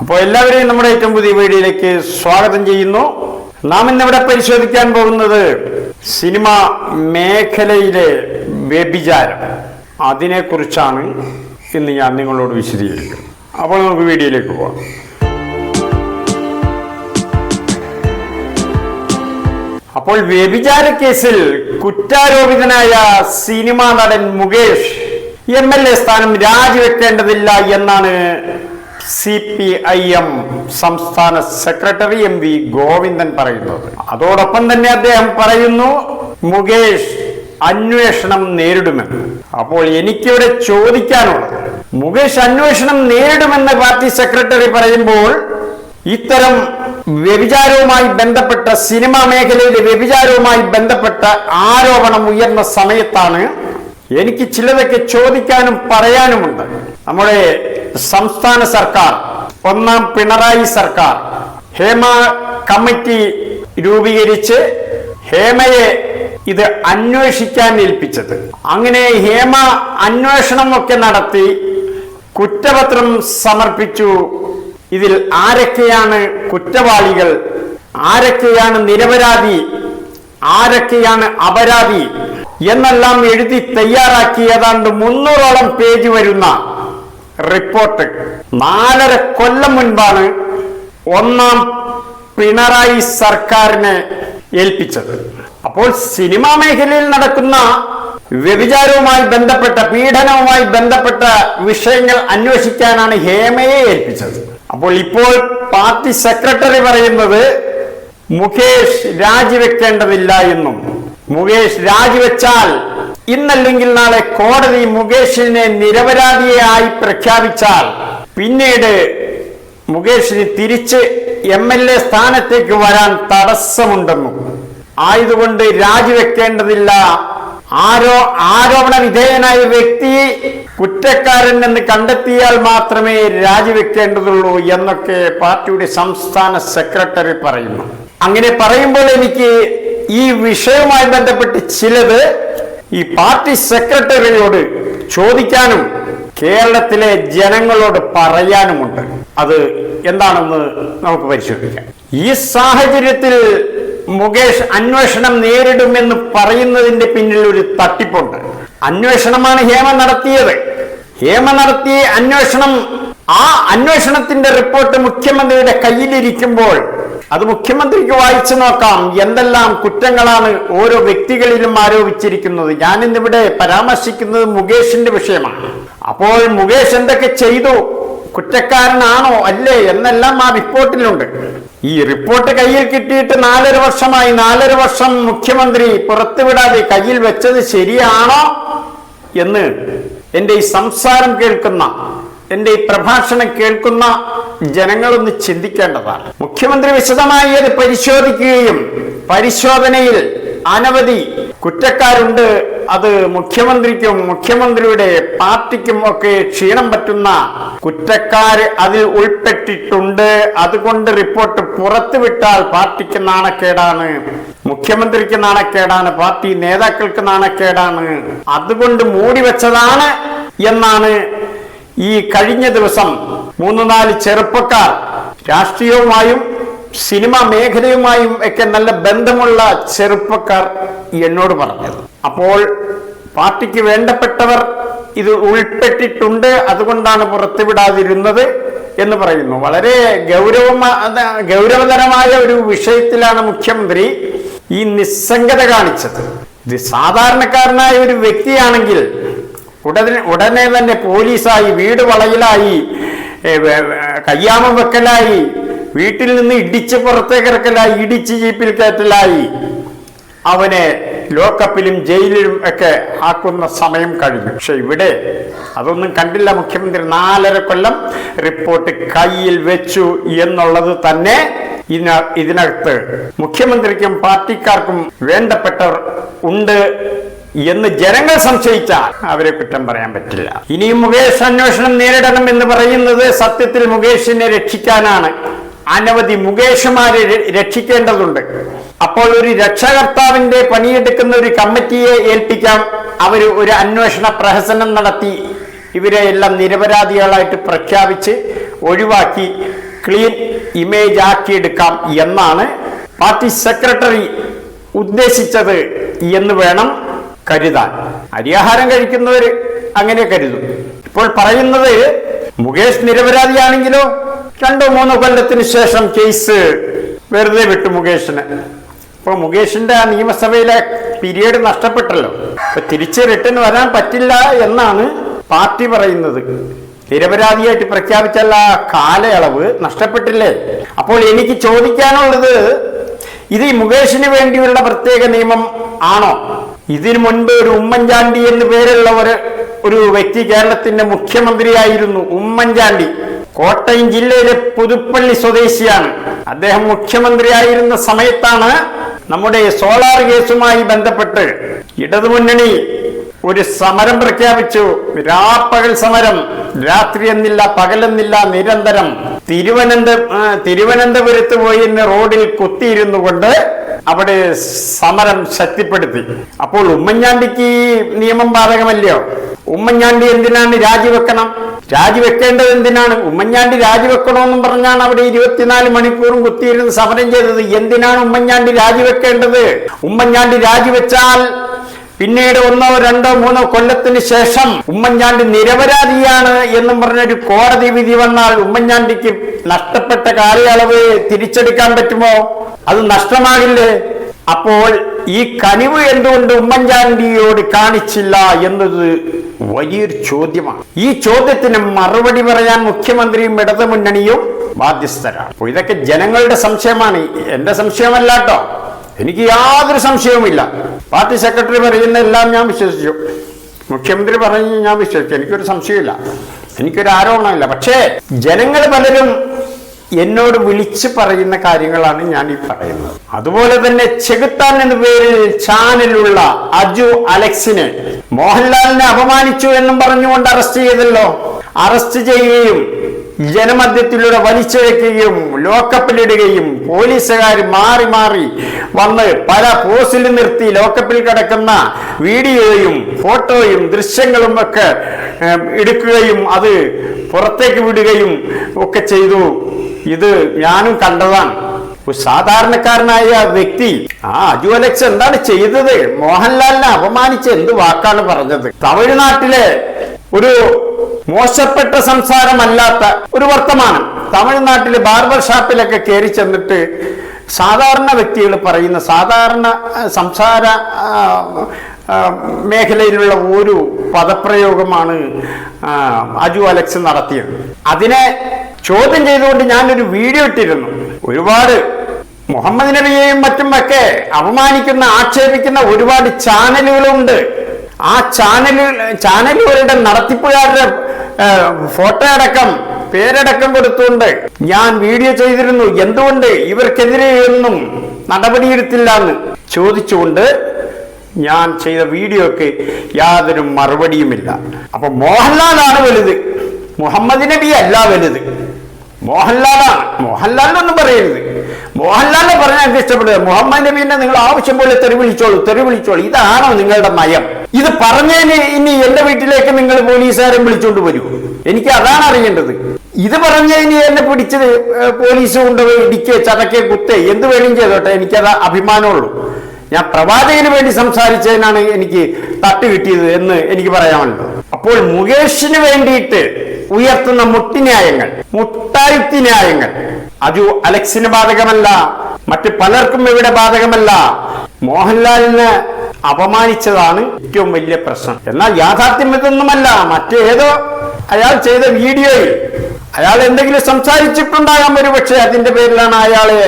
അപ്പോൾ എല്ലാവരെയും നമ്മുടെ ഏറ്റവും പുതിയ വീഡിയോയിലേക്ക് സ്വാഗതം ചെയ്യുന്നു. നാം ഇന്നിവിടെ പരിശോധിക്കാൻ പോകുന്നത് സിനിമ മേഖലയിലെ വ്യഭിചാരം. അതിനെക്കുറിച്ചാണ് ഇന്ന് ഞാൻ നിങ്ങളോട് വിശദീകരിക്കുന്നത്. അപ്പോൾ നമുക്ക് വീഡിയോയിലേക്ക് പോകാം അപ്പോൾ വ്യഭിചാര കേസിൽ കുറ്റാരോപിതനായ സിനിമാ നടൻ മുകേഷ് എം എൽ എ സ്ഥാനം രാജിവെക്കേണ്ടതില്ല എന്നാണ് സി പി ഐ എം സംസ്ഥാന സെക്രട്ടറി എം വി ഗോവിന്ദൻ പറയുന്നത്. അതോടൊപ്പം തന്നെ അദ്ദേഹം പറയുന്നു മുകേഷ് അന്വേഷണം നേരിടുമെന്ന്. അപ്പോൾ എനിക്കിവിടെ ചോദിക്കാനുള്ളത് മുകേഷ് അന്വേഷണം നേരിടുമെന്ന് പാർട്ടി സെക്രട്ടറി പറയുമ്പോൾ ഇത്തരം വ്യഭിചാരവുമായി ബന്ധപ്പെട്ട സിനിമാ മേഖലയിലെ വ്യഭിചാരവുമായി ബന്ധപ്പെട്ട ആരോപണം ഉയർന്ന സമയത്താണ് എനിക്ക് ചിലതൊക്കെ ചോദിക്കാനും പറയാനുമുണ്ട്. നമ്മുടെ സംസ്ഥാന സർക്കാർ ഒന്നാം പിണറായി സർക്കാർ. ഹേമ കമ്മിറ്റി രൂപീകരിച്ച് ഹേമയെ ഇത് അന്വേഷിക്കാൻ ഏൽപ്പിച്ചത്. അങ്ങനെ ഹേമ അന്വേഷണമൊക്കെ നടത്തി കുറ്റപത്രം സമർപ്പിച്ചു. ഇതിൽ ആരൊക്കെയാണ് കുറ്റവാളികൾ ആരൊക്കെയാണ് നിരപരാധി ആരൊക്കെയാണ് അപരാധി എന്നെല്ലാം എഴുതി തയ്യാറാക്കി ഏതാണ്ട് മുന്നൂറോളം പേജ് വരുന്ന റിപ്പോർട്ട്. നാലര കൊല്ലം മുൻപാണ് ഒന്നാം പിണറായി സർക്കാരിനെ ഏൽപ്പിച്ചത്. അപ്പോൾ സിനിമാ മേഖലയിൽ നടക്കുന്ന വ്യഭിചാരവുമായി ബന്ധപ്പെട്ട പീഡനവുമായി ബന്ധപ്പെട്ട വിഷയങ്ങൾ അന്വേഷിക്കാനാണ് ഹേമയെ ഏൽപ്പിച്ചത്. അപ്പോൾ ഇപ്പോൾ പാർട്ടി സെക്രട്ടറി പറയുന്നത് മുകേഷ് രാജിവെക്കേണ്ടതില്ല എന്നും. മുകേഷ് രാജിവെച്ചാൽ ഇന്നല്ലെങ്കിൽ നാളെ കോടതി മുകേഷിനെ നിരപരാധിയായി പ്രഖ്യാപിച്ചാൽ പിന്നീട് മുകേഷിന് തിരിച്ച് എം എൽ എ സ്ഥാനത്തേക്ക് വരാൻ തടസ്സമുണ്ടെന്നും ആയതുകൊണ്ട് രാജിവെക്കേണ്ടതില്ല. ആരോ ആരോപണ വിധേയനായ വ്യക്തി കുറ്റക്കാരൻ എന്ന് കണ്ടെത്തിയാൽ മാത്രമേ രാജിവെക്കേണ്ടതുള്ളൂ എന്നൊക്കെ പാർട്ടിയുടെ സംസ്ഥാന സെക്രട്ടറി പറയുന്നു. അങ്ങനെ പറയുമ്പോൾ എനിക്ക് ഈ വിഷയവുമായി ബന്ധപ്പെട്ട് ചിലത് ഈ പാർട്ടി സെക്രട്ടറിയോട് ചോദിക്കാനും കേരളത്തിലെ ജനങ്ങളോട് പറയാനുമുണ്ട്. അത് എന്താണെന്ന് നമുക്ക് പരിശോധിക്കാം. ഈ സാഹചര്യത്തിൽ മുകേഷ് അന്വേഷണം നേരിടുമെന്ന് പറയുന്നതിന്റെ പിന്നിൽ ഒരു തട്ടിപ്പുണ്ട്. അന്വേഷണമാണ് ഹേമ നടത്തിയത്. ഹേമ നടത്തിയ അന്വേഷണം ആ അന്വേഷണത്തിന്റെ റിപ്പോർട്ട് മുഖ്യമന്ത്രിയുടെ കയ്യിലിരിക്കുമ്പോൾ അത് മുഖ്യമന്ത്രിക്ക് വായിച്ചു നോക്കാം. എന്തെല്ലാം കുറ്റങ്ങളാണ് ഓരോ വ്യക്തികളിലും ആരോപിച്ചിരിക്കുന്നത്. ഞാൻ ഇന്നിവിടെ പരാമർശിക്കുന്നത് മുകേഷിന്റെ വിഷയമാണ്. അപ്പോൾ മുകേഷ് എന്തൊക്കെ ചെയ്തു? കുറ്റക്കാരനാണോ അല്ലേ എന്നെല്ലാം ആ റിപ്പോർട്ടിലുണ്ട്. ഈ റിപ്പോർട്ട് കയ്യിൽ കിട്ടിയിട്ട് നാലര വർഷമായി. നാലര വർഷം മുഖ്യമന്ത്രി പുറത്തുവിടാതെ കയ്യിൽ വെച്ചത് ശരിയാണോ എന്ന് എന്റെ ഈ സംസാരം കേൾക്കുന്ന എന്റെ ഈ പ്രഭാഷണം കേൾക്കുന്ന ജനങ്ങളൊന്ന് ചിന്തിക്കേണ്ടതാണ്. മുഖ്യമന്ത്രി വിശദമായി അത് പരിശോധിക്കുകയും പരിശോധനയിൽ അനവധി കുറ്റക്കാരുണ്ട്. അത് മുഖ്യമന്ത്രിക്കും മുഖ്യമന്ത്രിയുടെ പാർട്ടിക്കും ഒക്കെ ക്ഷീണം പറ്റുന്ന കുറ്റക്കാർ അതിൽ ഉൾപ്പെട്ടിട്ടുണ്ട്. അതുകൊണ്ട് റിപ്പോർട്ട് പുറത്തുവിട്ടാൽ പാർട്ടിക്ക് നാണക്കേടാണ് മുഖ്യമന്ത്രിക്ക് നാണക്കേടാണ് പാർട്ടി നേതാക്കൾക്ക് നാണക്കേടാണ്. അതുകൊണ്ട് മൂടി വെച്ചതാണ് എന്നാണ് ഈ കഴിഞ്ഞ ദിവസം മൂന്ന് നാല് ചെറുപ്പക്കാർ രാഷ്ട്രീയവുമായും സിനിമ മേഖലയുമായും ഒക്കെ നല്ല ബന്ധമുള്ള ചെറുപ്പക്കാർ എന്നോട് പറഞ്ഞത്. അപ്പോൾ പാർട്ടിക്ക് വേണ്ടപ്പെട്ടവർ ഇത് ഉൾപ്പെട്ടിട്ടുണ്ട് അതുകൊണ്ടാണ് പുറത്തുവിടാതിരുന്നത് എന്ന് പറയുന്നു. വളരെ ഗൗരവ ഗൗരവതരമായ ഒരു വിഷയത്തിലാണ് മുഖ്യമന്ത്രി ഈ നിസ്സംഗത കാണിച്ചത്. ഇത് സാധാരണക്കാരനായ ഒരു വ്യക്തിയാണെങ്കിൽ ഉടനെ ഉടനെ തന്നെ പോലീസായി വീട് വളയിലായി കയ്യാമം വെക്കലായി വീട്ടിൽ നിന്ന് ഇടിച്ച് പുറത്തേക്ക് ഇറക്കലായി ഇടിച്ച് ജീപ്പിൽ കയറ്റലായി. അവനെ ലോക്കപ്പിലും ജയിലിലും ഒക്കെ ആക്കുന്ന സമയം കഴിഞ്ഞു. പക്ഷെ ഇവിടെ അതൊന്നും കണ്ടില്ല മുഖ്യമന്ത്രി. നാലര കൊല്ലം റിപ്പോർട്ട് കയ്യിൽ വെച്ചു എന്നുള്ളത് തന്നെ ഇതിന ഇതിനകത്ത് മുഖ്യമന്ത്രിക്കും പാർട്ടിക്കാർക്കും വേണ്ടപ്പെട്ടവർ ഉണ്ട് എന്ന് ജനങ്ങൾ സംശയിച്ചാൽ അവരെ കുറ്റം പറയാൻ പറ്റില്ല. ഇനിയും മുകേഷ് അന്വേഷണം നേരിടണം എന്ന് പറയുന്നത് സത്യത്തിൽ മുകേഷിനെ രക്ഷിക്കാനാണ്. അനവധി മുകേഷുമാരെ രക്ഷിക്കേണ്ടതുണ്ട്. അപ്പോൾ ഒരു രക്ഷകർത്താവിന്റെ പണിയെടുക്കുന്ന ഒരു കമ്മിറ്റിയെ ഏൽപ്പിക്കാം. അവർ ഒരു അന്വേഷണ പ്രഹസനം നടത്തി ഇവരെ എല്ലാം നിരപരാധികളായിട്ട് പ്രഖ്യാപിച്ച് ഒഴിവാക്കി ക്ലീൻ ഇമേജ് ആക്കിയെടുക്കാം എന്നാണ് പാർട്ടി സെക്രട്ടറി ഉദ്ദേശിച്ചത് എന്ന് വേണം കരുതാൻ. അരിയാഹാരം കഴിക്കുന്നവര് അങ്ങനെ കരുതും. ഇപ്പോൾ പറയുന്നത് മുകേഷ് നിരപരാധിയാണെങ്കിലോ രണ്ടോ മൂന്നോ കൊല്ലത്തിന് ശേഷം കേസ് വെറുതെ വിട്ടു മുകേഷിന്. ഇപ്പൊ മുകേഷിന്റെ ആ നിയമസഭയിലെ പീരീഡ് നഷ്ടപ്പെട്ടല്ലോ. അപ്പൊ തിരിച്ച് റിട്ടേൺ വരാൻ പറ്റില്ല എന്നാണ് പാർട്ടി പറയുന്നത്. നിരപരാധിയായിട്ട് പ്രഖ്യാപിച്ചല്ല കാലയളവ് നഷ്ടപ്പെട്ടില്ലേ? അപ്പോൾ എനിക്ക് ചോദിക്കാനുള്ളത് ഇത് ഈ മുകേഷിന് വേണ്ടിയുള്ള പ്രത്യേക നിയമം ആണോ? ഇതിനു മുൻപ് ഒരു ഉമ്മൻചാണ്ടി എന്ന് പേരുള്ള ഒരു ഒരു വ്യക്തി കേരളത്തിന്റെ മുഖ്യമന്ത്രിയായിരുന്നു ഉമ്മൻചാണ്ടി. കോട്ടയം ജില്ലയിലെ പുതുപ്പള്ളി സ്വദേശിയാണ്. അദ്ദേഹം മുഖ്യമന്ത്രിയായിരുന്ന സമയത്താണ് നമ്മുടെ സോളാർ കേസുമായി ബന്ധപ്പെട്ട് ഇടതുമുന്നണി ഒരു സമരം പ്രഖ്യാപിച്ചു. രാപ്പകൽ സമരം രാത്രി എന്നില്ല പകലെന്നില്ല നിരന്തരം തിരുവനന്ത തിരുവനന്തപുരത്ത് പോയി റോഡിൽ കുത്തിയിരുന്നു കൊണ്ട് അവിടെ സമരം ശക്തിപ്പെടുത്തി. അപ്പോൾ ഉമ്മൻചാണ്ടിക്ക് നിയമം ബാധകമല്ലയോ? ഉമ്മൻചാണ്ടി എന്തിനാണ് രാജിവെക്കണം? രാജിവെക്കേണ്ടത് എന്തിനാണ്? ഉമ്മൻചാണ്ടി രാജിവെക്കണമെന്നും പറഞ്ഞാണ് അവിടെ ഇരുപത്തിനാല് മണിക്കൂറും കുത്തിയിരുന്ന് സമരം ചെയ്തത്. എന്തിനാണ് ഉമ്മൻചാണ്ടി രാജിവെക്കേണ്ടത്? ഉമ്മൻചാണ്ടി രാജിവെച്ചാൽ പിന്നീട് ഒന്നോ രണ്ടോ മൂന്നോ കൊല്ലത്തിന് ശേഷം ഉമ്മൻചാണ്ടി നിരപരാധിയാണ് എന്നും പറഞ്ഞൊരു കോടതി വിധി വന്നാൽ ഉമ്മൻചാണ്ടിക്ക് നഷ്ടപ്പെട്ട കാലയളവ് തിരിച്ചെടുക്കാൻ പറ്റുമോ? അത് നഷ്ടമാകില്ലേ? അപ്പോൾ ഈ കനിവ് എന്തുകൊണ്ട് ഉമ്മൻചാണ്ടിയോട് കാണിച്ചില്ല എന്നത് വലിയൊരു ചോദ്യമാണ്. ഈ ചോദ്യത്തിന് മറുപടി പറയാൻ മുഖ്യമന്ത്രിയും ഇടതുമുന്നണിയും ബാധ്യസ്ഥരാണ്. അപ്പോൾ ഇതൊക്കെ ജനങ്ങളുടെ സംശയമാണ്. എന്റെ സംശയമല്ല കേട്ടോ. എനിക്ക് യാതൊരു സംശയവുമില്ല. പാർട്ടി സെക്രട്ടറി പറയുന്ന എല്ലാം ഞാൻ വിശ്വസിച്ചു. മുഖ്യമന്ത്രി പറഞ്ഞു ഞാൻ വിശ്വസിച്ചു. എനിക്കൊരു സംശയമില്ല എനിക്കൊരു ആരോപണമില്ല പക്ഷേ ജനങ്ങൾ പലരും എന്നോട് വിളിച്ച് പറയുന്ന കാര്യങ്ങളാണ് ഞാൻ ഈ പറയുന്നത്. അതുപോലെ തന്നെ ചെകുത്താൻ എന്ന പേരിൽ ചാനലുള്ള അജു അലക്സിനെ മോഹൻലാലിനെ അപമാനിച്ചു എന്നും പറഞ്ഞുകൊണ്ട് അറസ്റ്റ് ചെയ്തല്ലോ. അറസ്റ്റ് ചെയ്യുകയും ജനമധ്യത്തിലൂടെ വലിച്ചിഴക്കുകയും ലോക്കപ്പിലിടുകയും പോലീസുകാർ മാറി മാറി വന്ന് പല പോസ്റ്റിൽ നിർത്തി ലോക്കപ്പിൽ കിടക്കുന്ന വീഡിയോയും ഫോട്ടോയും ദൃശ്യങ്ങളും ഒക്കെ എടുക്കുകയും അത് പുറത്തേക്ക് വിടുകയും ഒക്കെ ചെയ്തു. ഇത് ഞാനും കണ്ടതാണ്. ഒരു സാധാരണക്കാരനായ വ്യക്തി ആ അജു അലക്സ് എന്താണ് ചെയ്തത്? മോഹൻലാലിനെ അപമാനിച്ച് എന്ത് വാക്കാണ് പറഞ്ഞത്? തമിഴ്നാട്ടിലെ ഒരു മോശപ്പെട്ട സംസാരമല്ലാത്ത ഒരു വർത്തമാനം. തമിഴ്നാട്ടിലെ ബാർബർ ഷാപ്പിലൊക്കെ കയറി ചെന്നിട്ട് സാധാരണ വ്യക്തികൾ പറയുന്ന സാധാരണ സംസാര മേഖലയിലുള്ള ഒരു പദപ്രയോഗമാണ് അജു അലക്സ് നടത്തിയത്. അതിനെ ചോദ്യം ചെയ്തുകൊണ്ട് ഞാനൊരു വീഡിയോ ഇട്ടിരുന്നു. ഒരുപാട് മുഹമ്മദ് നബിയെയും മറ്റും ഒക്കെ അപമാനിക്കുന്ന ആക്ഷേപിക്കുന്ന ഒരുപാട് ചാനലുകളുണ്ട്. ആ ചാനലിൽ ചാനലുകളുടെ നടത്തിപ്പുകാരുടെ ഫോട്ടോ അടക്കം പേരടക്കം കൊടുത്തുകൊണ്ട് ഞാൻ വീഡിയോ ചെയ്തിരുന്നു. എന്തുകൊണ്ട് ഇവർക്കെതിരെ ഒന്നും നടപടിയെടുത്തില്ല എന്ന് ചോദിച്ചുകൊണ്ട് ഞാൻ ചെയ്ത വീഡിയോക്ക് യാതൊരു മറുപടിയുമില്ല. അപ്പൊ മോഹൻലാലാണ് വലുത്. മുഹമ്മദ് നബി അല്ല വലുത്. മോഹൻലാലാണ് മോഹൻലാലിനൊന്നും പറയരുത്. മോഹൻലാലിനെ പറഞ്ഞാൽ എനിക്ക് ഇഷ്ടപ്പെടുക. മുഹമ്മദ് നബീനെ നിങ്ങൾ ആവശ്യം പോലെ തെറി വിളിച്ചോളൂ തെറി വിളിച്ചോളൂ. ഇതാണോ നിങ്ങളുടെ മയം ഇത് പറഞ്ഞതിന് ഇനി എന്റെ വീട്ടിലേക്ക് നിങ്ങൾ പോലീസുകാരെ വിളിച്ചോണ്ട് വരൂ. എനിക്ക് അതാണ് അറിയേണ്ടത്. ഇത് പറഞ്ഞതിന് എന്നെ പിടിച്ചത് പോലീസ് കൊണ്ടുപോയി ഇടിക്കുക ചതക്കെ കുത്തേ എന്ത് വേണേലും ചെയ്തോട്ടെ. എനിക്കത് അഭിമാനമുള്ളൂ. ഞാൻ പ്രവാചകന് വേണ്ടി സംസാരിച്ചതിനാണ് എനിക്ക് തട്ട് കിട്ടിയത് എന്ന് എനിക്ക് പറയാമല്ലോ അപ്പോൾ മുകേഷിന് വേണ്ടിയിട്ട് ഉയർത്തുന്ന മുട്ടിന്യായങ്ങൾ മുട്ടായുക്തി ന്യായങ്ങൾ അജു അലക്സിന് ബാധകമല്ല മറ്റ് പലർക്കും ഇവിടെ ബാധകമല്ല മോഹൻലാലിന് അപമാനിച്ചതാണ് ഏറ്റവും വലിയ പ്രശ്നം. എന്നാൽ യാഥാർത്ഥ്യം ഇതൊന്നുമല്ല മറ്റേതോ അയാൾ ചെയ്ത വീഡിയോയിൽ അയാൾ എന്തെങ്കിലും സംസാരിച്ചിട്ടുണ്ടാകാം ഒരു പക്ഷേ അതിന്റെ പേരിലാണ് അയാളെ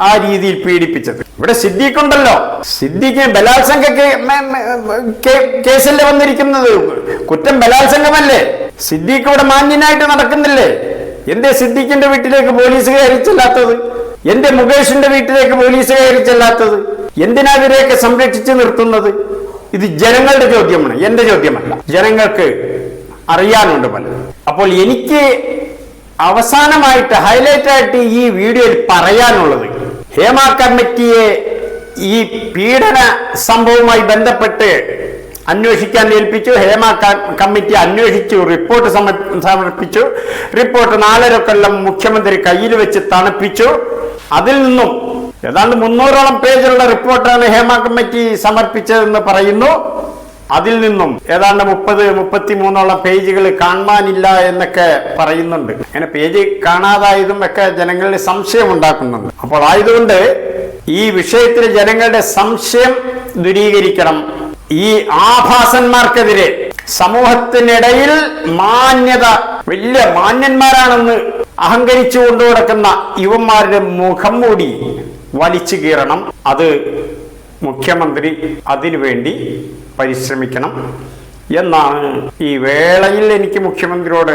ആ രീതിയിൽ പീഡിപ്പിച്ചത്. ഇവിടെ സിദ്ദീഖ് ബലാത്സംഗ കേ- മേ- മേ- കേസല്ലേ വന്നിരിക്കുന്നത്? കുറ്റം ബലാത്സംഗമല്ലേ? സിദ്ദീഖ് ഇവിടെ മാന്യനായിട്ട് നടക്കുന്നില്ലേ? എന്തേ സിദ്ദീഖിന്റെ വീട്ടിലേക്ക് പോലീസ് കയറി ചെല്ലാത്തത്? എന്റെ മുകേഷിന്റെ വീട്ടിലേക്ക് പോലീസ് കയറി ചെല്ലാത്തത്? എന്തിനാ ഇവരെയൊക്കെ സംരക്ഷിച്ചു നിർത്തുന്നത്? ഇത് ജനങ്ങളുടെ ചോദ്യമാണ്. എന്റെ ചോദ്യമല്ല. ജനങ്ങൾക്ക് അറിയാനുണ്ട് പലതും. അപ്പോൾ എനിക്ക് അവസാനമായിട്ട് ഹൈലൈറ്റ് ആയിട്ട് ഈ വീഡിയോയിൽ പറയാനുള്ളത് ഹേമ കമ്മിറ്റിയെ ഈ പീഡന സംഭവവുമായി ബന്ധപ്പെട്ട് അന്വേഷിക്കാൻ ഏൽപ്പിച്ചു. ഹേമ കമ്മിറ്റി അന്വേഷിച്ചു റിപ്പോർട്ട് സമർപ്പിച്ചു. റിപ്പോർട്ട് നാലര കൊല്ലം മുഖ്യമന്ത്രി കയ്യിൽ വെച്ച് തണുപ്പിച്ചു. അതിൽ നിന്നും ഏതാണ്ട് മുന്നൂറോളം പേജുള്ള റിപ്പോർട്ടാണ് ഹേമ കമ്മിറ്റി സമർപ്പിച്ചതെന്ന് പറയുന്നു. അതിൽ നിന്നും ഏതാണ്ട് മുപ്പത് മുപ്പത്തി മൂന്നോളം പേജുകൾ കാണാനില്ല എന്നൊക്കെ പറയുന്നുണ്ട്. അങ്ങനെ പേജ് കാണാതായതും ഒക്കെ ജനങ്ങളിൽ സംശയം ഉണ്ടാക്കുന്നുണ്ട്. അപ്പോൾ ആയതുകൊണ്ട് ഈ വിഷയത്തിൽ ജനങ്ങളുടെ സംശയം ദൂരീകരിക്കണം. ഈ ആഭാസന്മാർക്കെതിരെ സമൂഹത്തിനിടയിൽ മാന്യത വലിയ മാന്യന്മാരാണെന്ന് അഹങ്കരിച്ചു കൊണ്ടു കിടക്കുന്ന യുവന്മാരുടെ മുഖം മൂടി വലിച്ചു കീറണം. അത് മുഖ്യമന്ത്രി അതിനുവേണ്ടി പരിശ്രമിക്കണം എന്നാണ് ഈ വേളയിൽ എനിക്ക് മുഖ്യമന്ത്രിയോട്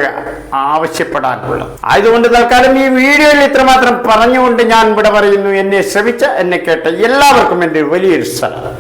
ആവശ്യപ്പെടാനുള്ളത്. ആയതുകൊണ്ട് തൽക്കാലം ഈ വീഡിയോയിൽ ഇത്രമാത്രം പറഞ്ഞുകൊണ്ട് ഞാൻ ഇവിടെ പറയുന്നു. എന്നെ ശ്രമിച്ച എന്നെ കേട്ട എല്ലാവർക്കും എന്റെ വലിയൊരു സ്ഥലം